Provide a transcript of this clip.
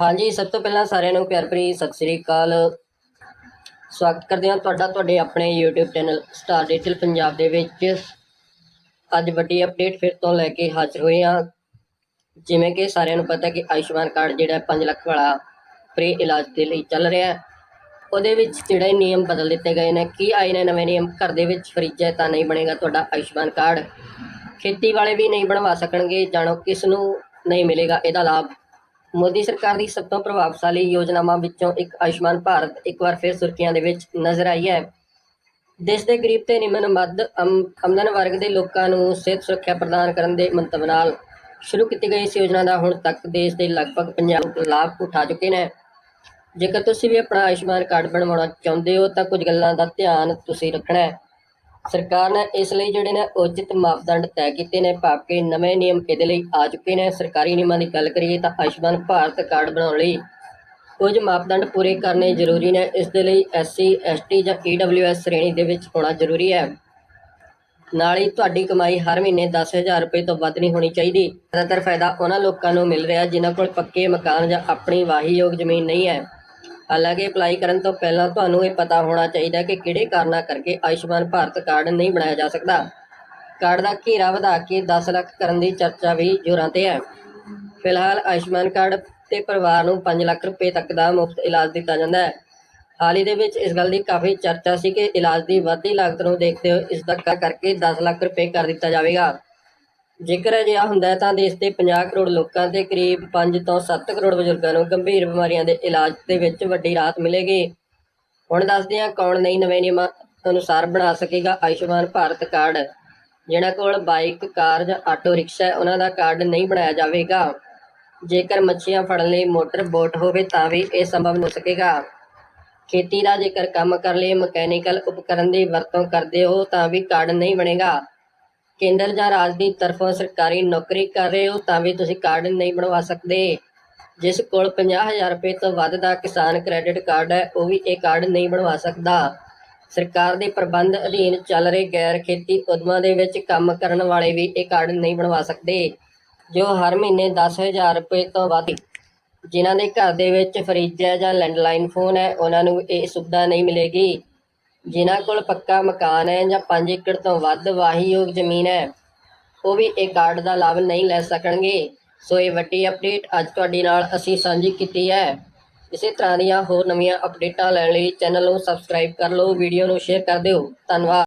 ਹਾਂਜੀ, ਸਭ ਤੋਂ ਪਹਿਲਾਂ ਸਾਰਿਆਂ ਨੂੰ ਪਿਆਰ ਭਰੀ ਸਤਿ ਸ੍ਰੀ ਅਕਾਲ। ਸਵਾਗਤ ਕਰਦੇ ਹਾਂ ਤੁਹਾਡਾ, ਤੁਹਾਡੇ ਆਪਣੇ YouTube channel star digital Punjab ਦੇ ਵਿੱਚ। ਅੱਜ ਵੱਡੀ ਅਪਡੇਟ ਫਿਰ ਤੋਂ ਲੈ ਕੇ ਹਾਜ਼ਰ ਹੋਏ ਹਾਂ। ਜਿਵੇਂ ਕਿ ਸਾਰਿਆਂ ਨੂੰ ਪਤਾ ਕਿ ਆਯੁਸ਼ਮਾਨ ਕਾਰਡ ਜਿਹੜਾ 5 ਲੱਖ ਵਾਲਾ ਫ੍ਰੀ ਇਲਾਜ ਦੇ ਲਈ ਚੱਲ ਰਿਹਾ ਹੈ। ਉਹਦੇ ਵਿੱਚ ਜਿਹੜੇ ਨਿਯਮ ਬਦਲ ਦਿੱਤੇ ਗਏ ਨੇ, ਕੀ ਆਏ ਨੇ ਨਵੇਂ ਨਿਯਮ? ਘਰ ਦੇ ਵਿੱਚ ਫਰਿੱਜ ਹੈ ਤਾਂ ਨਹੀਂ ਬਣੇਗਾ ਤੁਹਾਡਾ ਆਯੁਸ਼ਮਾਨ ਕਾਰਡ। ਖੇਤੀ ਵਾਲੇ ਵੀ ਨਹੀਂ ਬਣਵਾ ਸਕਣਗੇ, ਜਾਣੋ ਕਿਸ ਨੂੰ ਨਹੀਂ ਮਿਲੇਗਾ ਇਹਦਾ ਲਾਭ। ਮੋਦੀ ਸਰਕਾਰ ਦੀ ਸਭ ਤੋਂ ਪ੍ਰਭਾਵਸ਼ਾਲੀ ਯੋਜਨਾਵਾਂ ਵਿੱਚੋਂ ਇੱਕ ਆਯੁਸ਼ਮਾਨ ਭਾਰਤ ਇੱਕ ਵਾਰ ਫਿਰ ਸੁਰਖੀਆਂ ਦੇ ਵਿੱਚ ਨਜ਼ਰ ਆਈ ਹੈ। ਦੇਸ਼ ਦੇ ਗਰੀਬ ਤੇ ਨਿਮਨ ਮੱਧ ਆਮ- ਆਮਦਨ ਵਰਗ ਦੇ ਲੋਕਾਂ ਨੂੰ ਸਿਹਤ ਸੁਰੱਖਿਆ ਪ੍ਰਦਾਨ ਕਰਨ ਦੇ ਮੰਤਵ ਨਾਲ ਸ਼ੁਰੂ ਕੀਤੀ ਗਈ ਇਸ ਯੋਜਨਾ ਦਾ ਹੁਣ ਤੱਕ ਦੇਸ਼ ਦੇ ਲਗਭਗ 50 ਲਾਭ ਉਠਾ ਚੁੱਕੇ ਨੇ। ਜੇਕਰ ਤੁਸੀਂ ਵੀ ਆਪਣਾ ਆਯੁਸ਼ਮਾਨ ਕਾਰਡ ਬਣਵਾਉਣਾ ਚਾਹੁੰਦੇ ਹੋ ਤਾਂ ਕੁਝ ਗੱਲਾਂ ਦਾ ਧਿਆਨ ਤੁਸੀਂ ਰੱਖਣਾ ਹੈ। ਸਰਕਾਰ ਨੇ ਇਸ ਲਈ ਜਿਹੜੇ ਨੇ ਉਚਿਤ ਮਾਪਦੰਡ ਤੈਅ ਕੀਤੇ ਨੇ, ਭਾਵ ਕਿ ਨਵੇਂ ਨਿਯਮ ਇਹਦੇ ਲਈ ਆ ਚੁੱਕੇ ਨੇ। ਸਰਕਾਰੀ ਨਿਯਮਾਂ ਦੀ ਗੱਲ ਕਰੀਏ ਤਾਂ ਆਯੁਸ਼ਮਾਨ ਭਾਰਤ ਕਾਰਡ ਬਣਾਉਣ ਲਈ ਕੁਝ ਮਾਪਦੰਡ ਪੂਰੇ ਕਰਨੇ ਜ਼ਰੂਰੀ ਨੇ। ਇਸ ਦੇ ਲਈ ਐਸਸੀ ਐਸਟੀ ਜਾਂ ਈਡਬਲਯੂਐਸ ਸ਼੍ਰੇਣੀ ਦੇ ਵਿੱਚ ਹੋਣਾ ਜ਼ਰੂਰੀ ਹੈ। ਨਾਲ ਹੀ ਤੁਹਾਡੀ ਕਮਾਈ ਹਰ ਮਹੀਨੇ 10000 ਰੁਪਏ ਤੋਂ ਵੱਧ ਨਹੀਂ ਹੋਣੀ ਚਾਹੀਦੀ। ਜ਼ਿਆਦਾਤਰ ਫਾਇਦਾ ਉਹਨਾਂ ਲੋਕਾਂ ਨੂੰ ਮਿਲ ਰਿਹਾ ਜਿਨ੍ਹਾਂ ਕੋਲ ਪੱਕੇ ਮਕਾਨ ਜਾਂ ਆਪਣੀ ਵਾਹੀਯੋਗ ਜ਼ਮੀਨ ਨਹੀਂ ਹੈ। ਹਾਲਾਂਕਿ ਅਪਲਾਈ ਕਰਨ ਤੋਂ ਪਹਿਲਾਂ ਤੁਹਾਨੂੰ ਇਹ ਪਤਾ ਹੋਣਾ ਚਾਹੀਦਾ ਕਿ ਕਿਹੜੇ ਕਾਰਨਾਂ ਕਰਕੇ ਆਯੁਸ਼ਮਾਨ ਭਾਰਤ ਕਾਰਡ ਨਹੀਂ ਬਣਾਇਆ ਜਾ ਸਕਦਾ। ਕਾਰਡ ਦਾ ਘੇਰਾ ਵਧਾ ਕੇ 10 ਲੱਖ ਕਰਨ ਦੀ ਚਰਚਾ ਵੀ ਜ਼ੋਰਾਂ ਤੇ ਹੈ। ਫਿਲਹਾਲ ਆਯੁਸ਼ਮਾਨ ਕਾਰਡ ਤੇ ਪਰਿਵਾਰ ਨੂੰ 5 ਲੱਖ ਰੁਪਏ ਤੱਕ ਦਾ ਮੁਫਤ ਇਲਾਜ ਦਿੱਤਾ ਜਾਂਦਾ ਹੈ। ਹਾਲ ਹੀ ਦੇ ਵਿੱਚ ਇਸ ਗੱਲ ਦੀ ਕਾਫੀ ਚਰਚਾ ਸੀ ਕਿ ਇਲਾਜ ਦੀ ਵੱਧਦੀ ਲਾਗਤ ਨੂੰ ਦੇਖਦੇ ਹੋਏ ਇਸ ਦਾ ਕਰਕੇ 10 ਲੱਖ ਰੁਪਏ ਕਰ ਦਿੱਤਾ ਜਾਵੇਗਾ। ਜੇਕਰ ਅਜਿਹਾ ਹੁੰਦਾ ਤਾਂ ਦੇਸ਼ ਦੇ 50 ਕਰੋੜ ਲੋਕਾਂ ਤੇ ਕਰੀਬ 5 ਤੋਂ 7 ਕਰੋੜ ਬਜ਼ੁਰਗਾਂ ਨੂੰ ਗੰਭੀਰ ਬਿਮਾਰੀਆਂ ਦੇ ਇਲਾਜ ਦੇ ਵਿੱਚ ਵੱਡੀ ਰਾਹਤ ਮਿਲੇਗੀ। ਹੁਣ ਦੱਸਦੇ ਹਾਂ ਕੌਣ ਨਹੀਂ ਨਵੇਂ ਨਿਯਮਾਂ ਅਨੁਸਾਰ ਬਣਾ ਸਕੇਗਾ ਆਯੁਸ਼ਮਾਨ ਭਾਰਤ ਕਾਰਡ। ਜਿਹਨਾਂ ਕੋਲ ਬਾਈਕ, ਕਾਰ ਜਾਂ ਆਟੋ ਰਿਕਸ਼ਾ ਹੈ, ਉਹਨਾਂ ਦਾ ਕਾਰਡ ਨਹੀਂ ਬਣਾਇਆ ਜਾਵੇਗਾ। ਜੇਕਰ ਮੱਛੀਆਂ ਫੜਨ ਲਈ ਮੋਟਰ ਬੋਟ ਹੋਵੇ ਤਾਂ ਵੀ ਇਹ ਸੰਭਵ ਹੋ ਸਕੇਗਾ। ਖੇਤੀ ਦਾ ਜੇਕਰ ਕੰਮ ਕਰ ਲਈ ਮਕੈਨੀਕਲ ਉਪਕਰਨ ਦੀ ਵਰਤੋਂ ਕਰਦੇ ਹੋ ਤਾਂ ਵੀ ਕਾਰਡ ਨਹੀਂ ਬਣੇਗਾ। ਕੇਂਦਰ ਜਾਂ ਰਾਜ ਦੀ ਤਰਫੋਂ ਸਰਕਾਰੀ ਨੌਕਰੀ ਕਰ ਰਹੇ ਹੋ ਤਾਂ ਵੀ ਤੁਸੀਂ ਕਾਰਡ ਨਹੀਂ ਬਣਵਾ ਸਕਦੇ। ਜਿਸ ਕੋਲ 50000 ਰੁਪਏ ਤੋਂ ਵੱਧ ਦਾ ਕਿਸਾਨ ਕ੍ਰੈਡਿਟ ਕਾਰਡ ਹੈ, ਉਹ ਵੀ ਇਹ ਕਾਰਡ ਨਹੀਂ ਬਣਵਾ ਸਕਦਾ। ਸਰਕਾਰ ਦੇ ਪ੍ਰਬੰਧ ਅਧੀਨ ਚੱਲ ਰਹੇ ਗੈਰ ਖੇਤੀ ਉਦਮਾਂ ਦੇ ਵਿੱਚ ਕੰਮ ਕਰਨ ਵਾਲੇ ਵੀ ਇਹ ਕਾਰਡ ਨਹੀਂ ਬਣਵਾ ਸਕਦੇ, ਜੋ ਹਰ ਮਹੀਨੇ 10000 ਰੁਪਏ ਤੋਂ ਵੱਧ ਜਿਨ੍ਹਾਂ ਦੇ ਘਰ ਦੇ ਵਿੱਚ ਫਰਿੱਜ ਹੈ ਜਾਂ ਲੈਂਡਲਾਈਨ ਫੋਨ ਹੈ, ਉਹਨਾਂ ਨੂੰ ਇਹ ਸੁਵਿਧਾ ਨਹੀਂ ਮਿਲੇਗੀ। ਜਿਨ੍ਹਾਂ ਕੋਲ ਪੱਕਾ ਮਕਾਨ ਹੈ ਜਾਂ 5 ਏਕੜ ਤੋਂ ਵੱਧ ਵਾਹੀਯੋਗ ਜ਼ਮੀਨ ਹੈ, ਉਹ ਵੀ ਇਹ ਕਾਰਡ ਦਾ ਲਾਭ ਨਹੀਂ ਲੈ ਸਕਣਗੇ। ਸੋ ਇਹ ਵੱਡੀ ਅਪਡੇਟ ਅੱਜ ਤੁਹਾਡੇ ਨਾਲ ਅਸੀਂ ਸਾਂਝੀ ਕੀਤੀ ਹੈ। ਇਸੇ ਤਰ੍ਹਾਂ ਦੀਆਂ ਹੋਰ ਨਵੀਆਂ ਅਪਡੇਟਾਂ ਲੈਣ ਲਈ ਚੈਨਲ ਨੂੰ ਸਬਸਕ੍ਰਾਈਬ ਕਰ ਲਓ ਵੀਡੀਓ ਨੂੰ ਸ਼ੇਅਰ ਕਰ ਦਿਓ। ਧੰਨਵਾਦ।